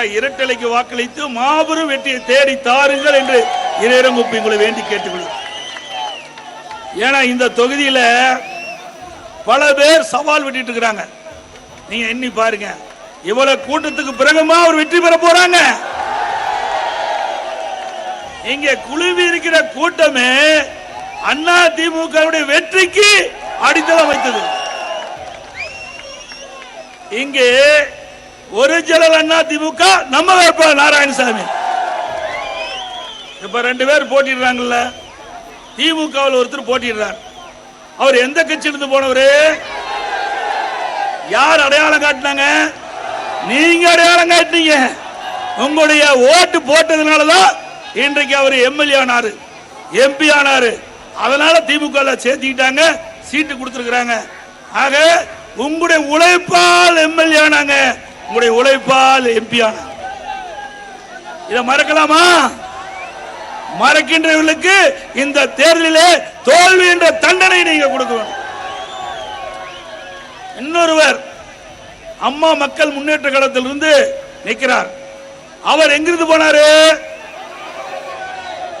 ஆக இரட்டலைக்கு வாக்களித்து மாபெரும் வெற்றியை தேடி தாருங்கள் என்று இறையரங்குப்பி உங்களை வேண்டி கேட்டுக்கொள்கிறேன். ஏன்னா இந்த தொகுதியில பல பேர் சவால் விட்டுட்டு இருக்கிறாங்க நீங்க எண்ணி பாருங்க. இவ்வளவு கூட்டத்துக்கு பிறகுமா அவர் வெற்றி பெற போறாங்க? இங்க குழுவி இருக்கிற கூட்டமே அண்ணா திமுக வெற்றிக்கு அடித்தளம் வைத்தது. இங்கே ஒரிஜினல் அண்ணா திமுக நம்ம வேட்பாளர் நாராயணசாமி. இப்ப ரெண்டு பேர் போட்டிடுறாங்கல்ல. திமுகவில் ஒருத்தர் போட்டிடுறார். அவர் எந்த கட்சியிலிருந்து போனவர்? யார் அடையாளம் காட்டினாங்க? நீங்க அடையாளம் காட்டினீங்க. உங்களுடைய ஓட்டு போட்டதுனாலதான் இன்றைக்கு அவர் எம்எல்ஏ ஆனாரு எம்பி ஆனாரு. அதனால திமுக சேர்த்திக்கிட்டாங்க சேர்த்துக்கிட்டாங்க சீட்டு கொடுத்துருக்காங்க ஆக உங்களுடைய உழைப்பால் எம்எல்ஏ ஆனாங்க. உங்களுடைய உழைப்பால் எம்பி ஆனாங்க இதை மறக்கலாமா? மறக்கின்றவர்களுக்கு இந்த தேர்தலிலே தோல்வி என்ற தண்டனை நீங்க கொடுக்க வேண்டும் இன்னொருவர் அம்மா மக்கள் முன்னேற்ற கழகத்திலிருந்து நிற்கிறார். அவர் எங்கிருந்து போனாரு?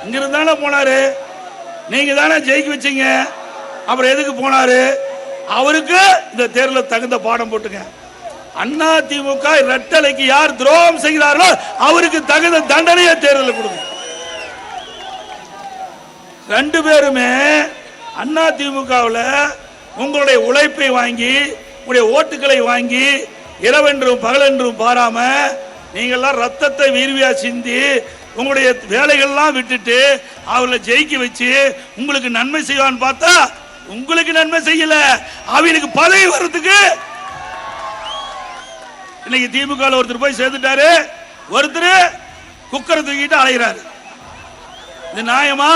இங்கிருந்து தானே போனாரு. நீங்க தானே ஜெயிக்க வச்சீங்க. அப்புறம் எதுக்கு போனாரு? அவருக்கு இந்த தேர்தலில் தகுந்த பாடம் போட்டுங்க. அண்ணா திமுக ரெட்டலைக்கு யார் துரோகம் செய்கிறார்களோ அவருக்கு தகுந்த தண்டனையை தேர்தலில் கொடுக்கும் ரெண்டு பேருமே அண்ணா திமுகவில் உங்களுடைய உழைப்பை வாங்கி உங்களுடைய ஓட்டுகளை வாங்கி இரவென்றும் பகலென்றும் பாராம நீங்கள்லாம் ரத்தத்தை வீர்வியா சிந்தி உங்களுடைய வேலைகள்லாம் விட்டுட்டு அவர்களை ஜெயிக்க வச்சு உங்களுக்கு நன்மை செய்வான்னு பார்த்தா உங்களுக்கு நன்மை செய்யல. அவனுக்கு பதவி வர்றதுக்கு இன்னைக்கு திமுக ஒருத்தர் போய் சேர்ந்துட்டாரு. ஒருத்தர் குக்கரை தூக்கிட்டு அலைகிறாரு இது நியாயமா?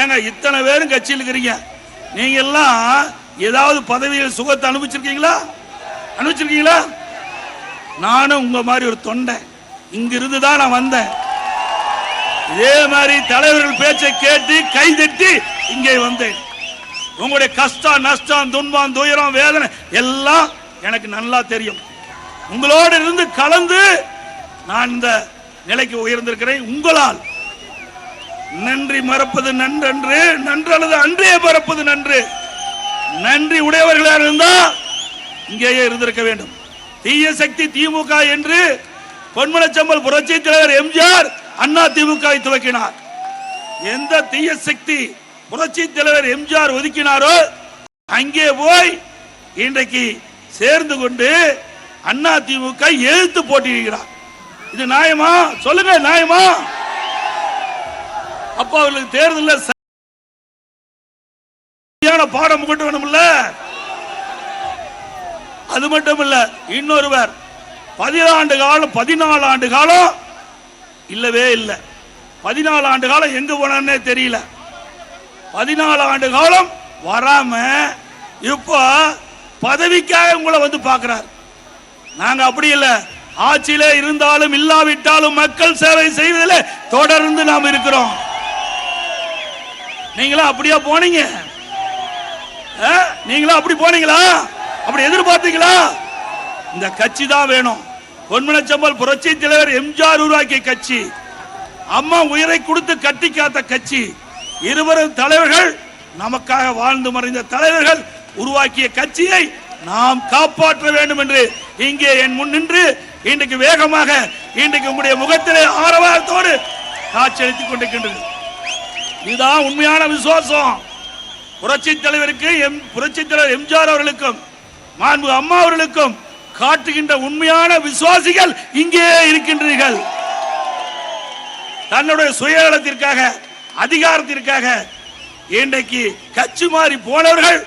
ஏங்க இத்தனை பேரும் கட்சியில் இருக்கிறீங்க. நீங்க எல்லாம் ஏதாவது பதவியில் சுகத்தை அனுபவிச்சிருக்கீங்களா? அனுபவிச்சிருக்கீங்களா? நானும் உங்க மாதிரி ஒரு தொண்டை. இங்கிருந்து தான் நான் வந்தேன். இதே மாதிரி தலைவர்கள் பேச்சை கேட்டு கைதட்டி இங்கே வந்தேன். உங்களுடைய கஷ்டம் நஷ்டம் துன்பம் துயரம் வேதனை எல்லாம் எனக்கு நல்லா தெரியும். உங்களோடு இருந்து கலந்து நான் இந்த நிலைக்கு உயர்ந்திருக்கிறேன். உங்களால் நன்றி மறப்பது நன்றன்று நன்றல்லது அன்றே மறப்பது நன்று. நன்றி உடையவர்களாக இருந்தா இங்கேயே இருந்திருக்க வேண்டும். தீய சக்தி திமுக என்று பொன்மனச்சம்பல் புரட்சி தலைவர் எம்ஜிஆர் அண்ணா திமுக துவக்கினார். எந்த தீய சக்தி புரட்சி தலைவர் எம்ஜிஆர் ஒதுக்கினாரோ அங்கே போய் இன்றைக்கு சேர்ந்து கொண்டு அண்ணா திமுக எதிர்த்து போட்டியிடுகிறார். இது நியாயமா? சொல்லுங்க நியாயமா? அப்ப அவர்களுக்கு தேர்தலில் சரியான பாடம் கொண்டு வேணும்ல அது மட்டும் இல்ல இன்னொருவர் பதினாண்டு காலம் பதினாலு ஆண்டு காலம் இல்லவே இல்லை. பதினாலு ஆண்டு காலம் எங்க போனே தெரியல. பதினாலு ஆண்டு காலம் வராம இப்போ பதவிக்காக உங்களை வந்து பார்க்கிறார். நாங்க அப்படி இல்லை. ஆட்சியில இருந்தாலும் இல்லாவிட்டாலும் மக்கள் சேவை செய்வதில் தொடர்ந்து நாம் இருக்கிறோம். நீங்களும் அப்படியா போனீங்க? ஆ? நீங்களும் அப்படி போனீங்களா? அப்படி எதிர்பார்த்தீங்களா? இந்த கட்சி தான் வேணும். பொன்மனச்சம்பல் புரட்சி தலைவர் எம்ஜிஆர் உருவாக்கிய கட்சி. அம்மா உயிரை கொடுத்து கட்டி காத்த கட்சி. இருவரும் தலைவர்கள் நமக்காக வாழ்ந்து மறைந்த தலைவர்கள் உருவாக்கிய கட்சியை நாம் காப்பாற்ற வேண்டும் என்று இங்கே என் முன் நின்று இன்றைக்கு வேகமாக இன்றைக்கு உங்களுடைய முகத்திலே ஆரவாரத்தோடு காட்சியளித்துக் கொண்டிருக்கின்றது. இதுதான் உண்மையான விசுவாசம். புரட்சி தலைவருக்கு எம் புரட்சி தலைவர் எம்ஜிஆர் அவர்களுக்கும் மாண்பு அம்மா அவர்களுக்கும் காட்டுகின்ற உண்மையான விசுவாசிகள் இங்கே இருக்கின்றீர்கள். தன்னுடைய சுயநலத்திற்காக அதிகாரத்திற்காக இன்றைக்கு கட்சி மாறி போனவர்கள்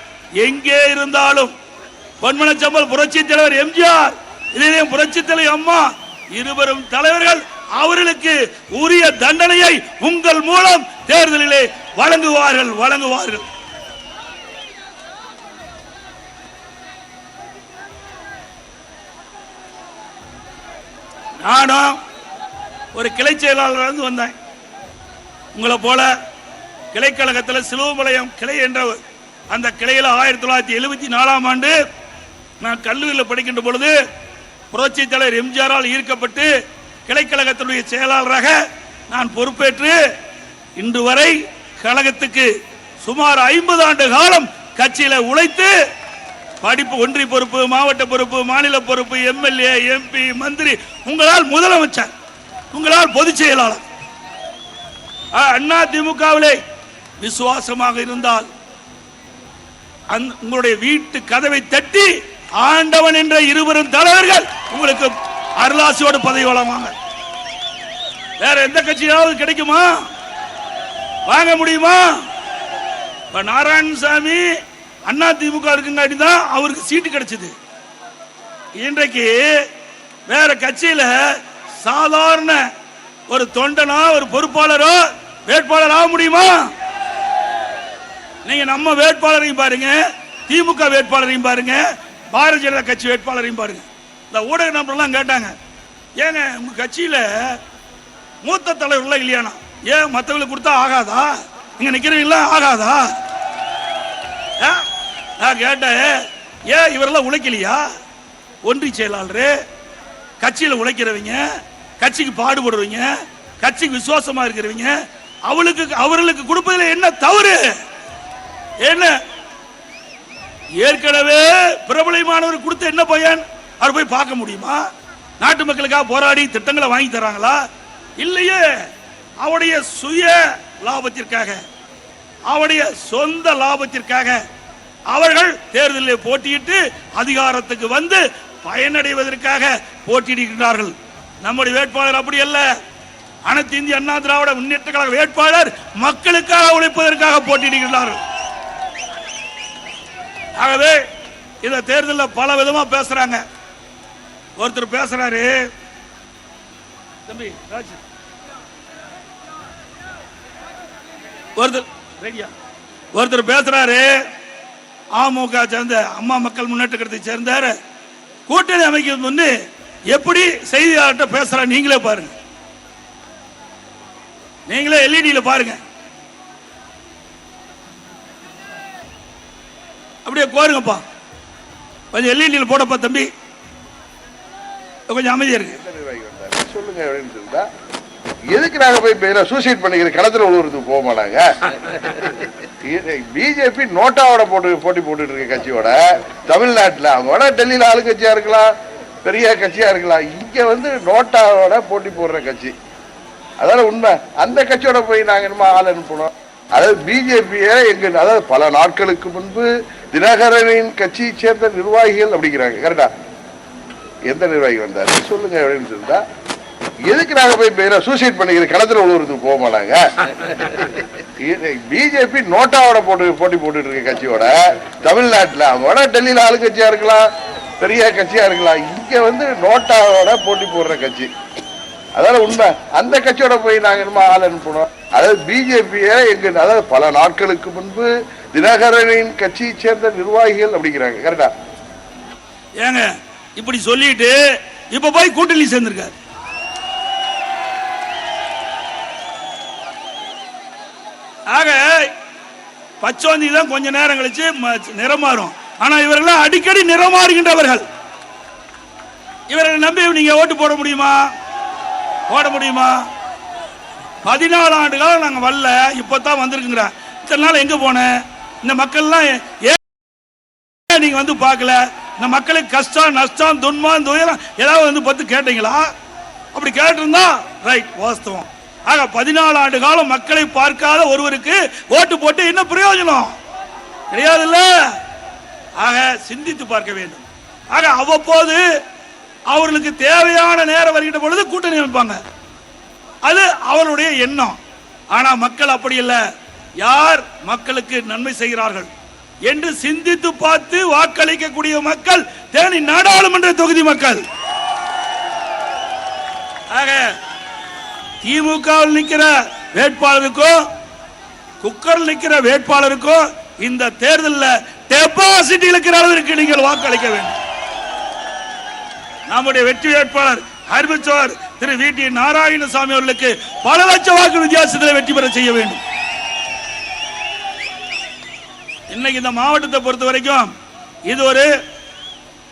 எங்கே இருந்தாலும் பொன்மனச்சம்பல் புரட்சி தலைவர் எம்ஜிஆர் இதே புரட்சி தலைவர் அம்மா இருவரும் தலைவர்கள் அவர்களுக்கு உரிய தண்டனையை உங்கள் மூலம் தேர்தலிலே வழங்குவார்கள் வழங்குவார்கள். நானும் ஒரு கிளை செயலாளர் வந்தேன். உங்களை போல கிளைக்கழகத்தில் சிலுவம்பாளையம் கிளை என்ற அந்த கிளையில் ஆயிரத்தி தொள்ளாயிரத்தி எழுபத்தி நாலாம் ஆண்டு நான் கல்லூரியில் படிக்கின்ற பொழுது புரட்சி தலைவர் எம்ஜிஆரால் ஈர்க்கப்பட்டு கிளைக்கழகத்தினுடைய செயலாளராக நான் பொறுப்பேற்று இன்று வரை கழகத்துக்கு சுமார் ஐம்பது ஆண்டு காலம் கட்சியில உழைத்து படிப்பு ஒன்றிய பொறுப்பு மாவட்ட பொறுப்பு மாநில பொறுப்பு எம்எல்ஏ எம்பி மந்திரி உங்களால் முதலமைச்சர் உங்களால் பொதுச் செயலாளர். அண்ணா திமுகவிலே விசுவாசமாக இருந்தால் உங்களுடைய வீட்டு கதவை தட்டி ஆண்டவன் என்ற இருவரும் தலைவர்கள் உங்களுக்கு அருளாசியோடு பதவி வழங்குவாங்க. வேற எந்த கட்சியாவது கிடைக்குமா? வாங்க முடியுமா? இப்ப நாராயணசாமி அண்ணா திமுக இருக்குங்காட்டி தான் அவருக்கு சீட்டு கிடைச்சது. இன்றைக்கு வேற கட்சியில சாதாரண ஒரு தொண்டனோ ஒரு பொறுப்பாளரோ வேட்பாளர் ஆக முடியுமா? நீங்க நம்ம வேட்பாளரையும் பாருங்க திமுக வேட்பாளரையும் பாருங்க பாரதிய ஜனதா கட்சி வேட்பாளரையும் பாருங்க. இந்த ஊடக நம்பர்லாம் கேட்டாங்க ஏங்க உங்க கட்சியில மூத்த தலைவர்கள்லாம் இல்லையானா ஏன் மற்றவங்களுக்கு கொடுத்தா ஆகாதா? இங்க நிக்கிறீங்களா ஆகாதா? ஆ? நான் கேட்டேன் ஏன் இவரெல்லாம் உழைக்கலையா? ஒன்றிய செயலாளர் கட்சியில உழைக்கிறவங்க கட்சிக்கு பாடுபடுறவங்க கட்சிக்கு விசுவாசமா இருக்கிறவங்க அவளுக்கு அவர்களுக்கு கொடுப்பதில் என்ன தவறு? என்ன? ஏற்கனவே பிரபலமானவர் கொடுத்த என்ன பையன்? அவர் போய் பார்க்க முடியுமா? நாட்டு மக்களுக்காக போராடி திட்டங்களை வாங்கி தராங்களா இல்லையே. அவருடைய சுய லாபத்திற்காக அவருடைய சொந்த லாபத்திற்காக அவர்கள் தேர்தலில் போட்டியிட்டு அதிகாரத்துக்கு வந்து பயனடைவதற்காக போட்டியிடுகிறார்கள் நம்முடைய வேட்பாளர் அப்படி அல்ல. அனைத்து இந்திய அண்ணா திராவிட முன்னேற்ற கழக வேட்பாளர் மக்களுக்காக உழைப்பதற்காக போட்டியிடுகிறார்கள் ஆகவே இந்த தேர்தலில் பல விதமா பேசுறாங்க. ஒருத்தர் பேசுறாரு. தம்பி ராஜ். ஒருத்தர் ரெடியா. ஒருத்தர் பேசுறாரு. அமமுக சேர்ந்த அம்மா மக்கள் முன்னேற்றக்கிறதை சேர்ந்தார் கூட்டணி அமைக்கிறது முன்னு எப்படி செய்தியாளர்கிட்ட பேசுறா நீங்களே பாருங்க. நீங்களே எல்இடியில் பாருங்க. அப்படியே கோருங்கப்பா. கொஞ்சம் எல்இடியில் போடப்பா தம்பி. கொஞ்சம் அமைதியா இருக்கு. சொல்லுங்க அப்படின்னு சொல்லிட்டா எதுக்கு நாங்க போய் பேர சூசைட் பண்ணிக்கிற களத்துல உழுவுறதுக்கு போக மாட்டாங்க. பிஜேபி நோட்டாவோட போட்டு போட்டி போட்டுட்டு இருக்க கட்சியோட தமிழ்நாட்டுல அவங்க வேணா டெல்லியில ஆளுங்கட்சியா இருக்கலாம் பெரிய கட்சியா இருக்கலாம். இங்க வந்து நோட்டாவோட போட்டி போடுற கட்சி. அதாவது உண்மை. அந்த கட்சியோட போய் நாங்க என்னமோ ஆள் அனுப்பணும் அதாவது பிஜேபியை எங்க அதாவது பல நாட்களுக்கு முன்பு தினகரனின் கட்சியை சேர்ந்த நிர்வாகிகள் அப்படிங்கிறாங்க. கரெக்டா? எந்த நிர்வாகி வந்தாரு? சொல்லுங்க அப்படின்னு சொல்லிட்டா எதுக்கு நாங்க போய் பேர சூசைட் பண்ணிக்கிற களத்துல உழுவுறதுக்கு போக மாட்டாங்க? பிஜேபி நோட்டாவோட போட்டு போட்டி போட்டுட்டு இருக்க கட்சியோட தமிழ்நாட்டுல அவங்க டெல்லியில் டெல்லியில ஆளுங்கட்சியா இருக்கலாம் பெரிய கட்சியா இருக்கலாம் இங்க வந்து நோட்டாவோட போட்டி போடுற கட்சி. அதனால உண்மை. அந்த கட்சியோட போய் நாங்க என்னமா ஆள் அனுப்பணும் அதாவது பிஜேபியை எங்கள் அதாவது பல நாட்களுக்கு முன்பு தினகரனின் கட்சியை சேர்ந்த நிர்வாகிகள் அப்படிங்கிறாங்க கரெக்டா ஏங்க இப்படி சொல்லிட்டு இப்ப போய் கூட்டணி சேர்ந்திருக்காரு. ஆக பச்சோந்தி தான் கொஞ்ச நேரம் கழிச்சு ம- நிறம் மாறும் ஆனா இவர்கள் அடிக்கடி நிறம் மாறுகின்றவர்கள் இவர்களை நம்பி நீங்க ஓட்டு போட முடியுமா? போட முடியுமா? பதினாலு ஆண்டு காலம் நாங்கள் வரல இப்பதான் வந்திருக்குங்கிற இத்தனை நாள் எங்கே போனேன் இந்த மக்கள்லாம் ஏன் ஏன் நீங்க வந்து பார்க்கல? இந்த மக்களுக்கு கஷ்டம் நஷ்டம் துன்பம் துயரம் ஏதாவது வந்து பத்து கேட்டீங்களா? அப்படி கேட்டிருந்தா ரைட் வாஸ்தவம். ஆக பதினாலு ஆண்டு காலம் மக்களை பார்க்காத ஒருவருக்கு ஓட்டு போட்டு என்ன பிரயோஜனம்? கிடையாதுல்ல? ஆக சிந்தித்து பார்க்க வேண்டும். ஆக அவ்வப்போது அவர்களுக்கு தேவையான நேரம் வருகின்ற பொழுது கூட்டணி அமைப்பாங்க. அது அவளுடைய எண்ணம். ஆனா மக்கள் அப்படி இல்ல. யார் மக்களுக்கு நன்மை செய்கிறார்கள்? என்று சிந்தித்து பார்த்து வாக்களிக்கக்கூடிய மக்கள் தேனி நாடாளுமன்ற தொகுதி மக்கள். ஆக திமுகவில் நிற்கிற வேட்பாளருக்கும் குக்கர் நிக்கிற வேட்பாளருக்கும் இந்த தேர்தலில் டெபாசிட் இருக்கிற அளவிற்கு நீங்கள் வாக்களிக்க வேண்டும். நம்முடைய வெற்றி வேட்பாளர் அறிவிச்சவர் திரு வி. டி. நாராயணசாமி அவர்களுக்கு பல லட்சம் வாக்கு வித்தியாசத்தில் வெற்றி பெற செய்ய வேண்டும். இன்னைக்கு இந்த மாவட்டத்தை பொறுத்த வரைக்கும் இது ஒரு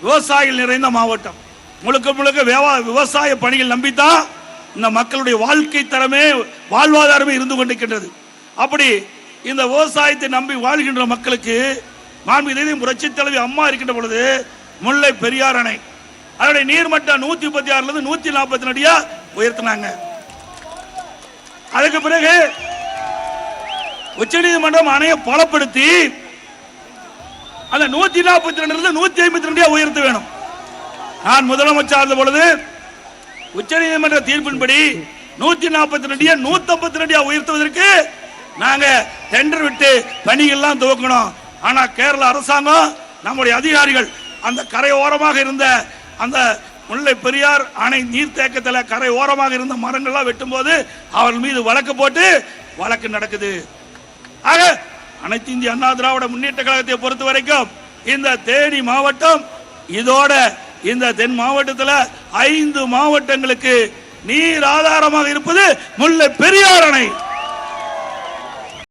விவசாயிகள் நிறைந்த மாவட்டம். முழுக்க முழுக்க விவா- விவசாய பணிகள் நம்பித்தான் இந்த மக்களுடைய வாழ்க்கை தரமே வாழ்வாதாரமே இருந்து கொண்டிருக்கின்றது. அப்படி இந்த விவசாயத்தை நம்பி வாழ்கின்ற மக்களுக்கு மாண்பு புரட்சி தலைவி அம்மா இருக்கின்ற பொழுது முல்லை பெரியார் அணை அதனுடைய நீர்மட்டம் நூத்தி முப்பத்தி ஆறுல இருந்து நூத்தி நாற்பத்தி அடியா உயர்த்தினாங்க. அதுக்கு பிறகு உச்சநீதிமன்றம் அணையை பலப்படுத்தி அந்த நூத்தி நாற்பத்தி ரெண்டுல நூத்தி ஐம்பத்தி ரெண்டு உயர்த்த வேணும். நான் முதலமைச்சர் இருந்த பொழுது உச்சநீதிமன்ற தீர்ப்பின்படி நூத்தி நாற்பத்தி ரெண்டு நூத்தி ஐம்பத்தி ரெண்டு உயர்த்துவதற்கு நாங்க டெண்டர் விட்டு பணிகள்லாம் துவக்கணும். ஆனா கேரள அரசாங்கம் நம்முடைய அதிகாரிகள் அந்த கரையோரமாக இருந்த அந்த முல்லை பெரியார் அணை நீர்த்தேக்கத்தில் கரை ஓரமாக இருந்த மரங்கள்லாம் வெட்டும்போது அவர்கள் மீது வழக்கு போட்டு வழக்கு நடக்குது. ஆக அனைத்து இந்திய அண்ணா திராவிட முன்னேற்ற கழகத்தை பொறுத்த வரைக்கும் இந்த தேனி மாவட்டம் இதோட இந்த தென் மாவட்டத்தில் ஐந்து மாவட்டங்களுக்கு நீர் ஆதாரமாக இருப்பது முல்லை பெரியார் அணை.